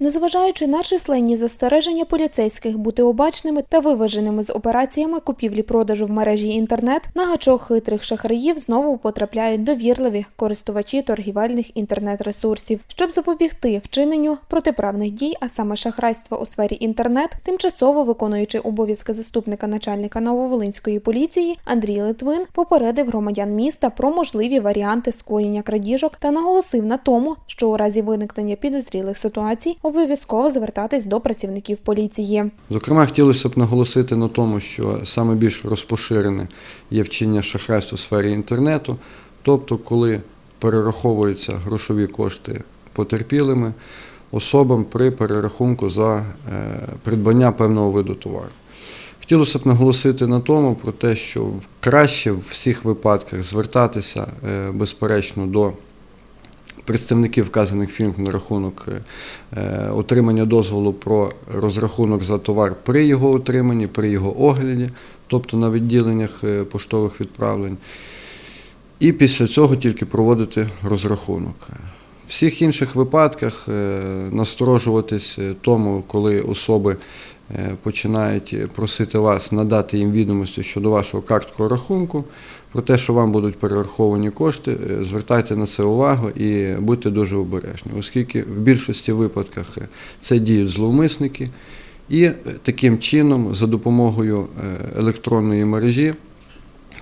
Незважаючи на численні застереження поліцейських бути обачними та виваженими з операціями купівлі-продажу в мережі інтернет, на гачок хитрих шахраїв знову потрапляють довірливі користувачі торгівельних інтернет-ресурсів. Щоб запобігти вчиненню протиправних дій, а саме шахрайства у сфері інтернет, тимчасово виконуючи обов'язки заступника начальника Нововолинської поліції Андрій Литвин попередив громадян міста про можливі варіанти скоєння крадіжок та наголосив на тому, що у разі виникнення підозрілих ситуацій обов'язково звертатись до працівників поліції. Зокрема, хотілося б наголосити на тому, що саме більш розпоширене є вчинення шахрайств у сфері інтернету, тобто коли перераховуються грошові кошти потерпілими особам при перерахунку за е, придбання певного виду товару. Хотілося б наголосити на тому, про те, що краще в всіх випадках звертатися е, безперечно до представників вказаних фірм на рахунок е, е, отримання дозволу про розрахунок за товар при його отриманні, при його огляді, тобто на відділеннях е, поштових відправлень. І після цього тільки проводити розрахунок. В всіх інших випадках насторожуватись тому, коли особи починають просити вас надати їм відомості щодо вашого карткового рахунку, про те, що вам будуть перераховані кошти, е, звертайте на це увагу і будьте дуже обережні, оскільки в більшості випадках е, це діють зловмисники, і е, таким чином, за допомогою е, електронної мережі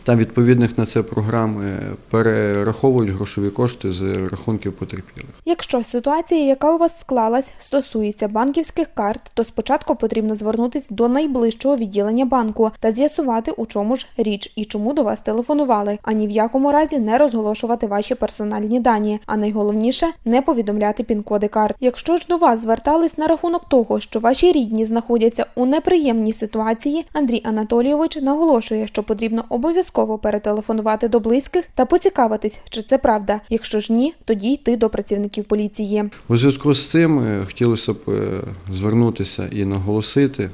та відповідних на це програм е, перераховують грошові кошти з рахунків потерпілих. Якщо ситуація, яка у вас склалась, стосується банківських карт, то спочатку потрібно звернутися до найближчого відділення банку та з'ясувати, у чому ж річ і чому до вас телефонували, а ні в якому разі не розголошувати ваші персональні дані. А найголовніше не повідомляти пін-коди карт. Якщо ж до вас звертались на рахунок того, що ваші рідні знаходяться у неприємній ситуації, Андрій Анатолійович наголошує, що потрібно обов'язково перетелефонувати до близьких та поцікавитись, чи це правда. Якщо ж ні, тоді йти до працівників поліції. У зв'язку з цим е, хотілося б е, звернутися і наголосити е,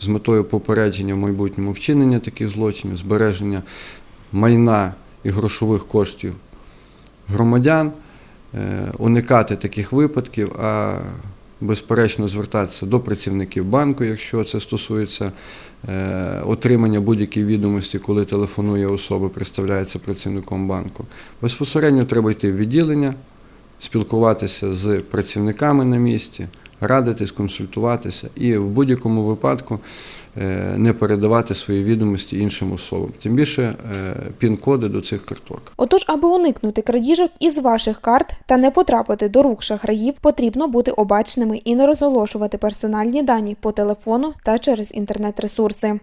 з метою попередження в майбутньому вчинення таких злочинів, збереження майна і грошових коштів громадян, уникати таких випадків, а безперечно звертатися до працівників банку, якщо це стосується е, отримання будь-якої відомості, коли телефонує особа, представляється працівником банку. Безпосередньо треба йти в відділення, спілкуватися з працівниками на місці, радитись, консультуватися і в будь-якому випадку е, не передавати свої відомості іншим особам. Тим більше е, пін-коди до цих карток. Отож, аби уникнути крадіжок із ваших карт та не потрапити до рук шахраїв, потрібно бути обачними і не розголошувати персональні дані по телефону та через інтернет-ресурси.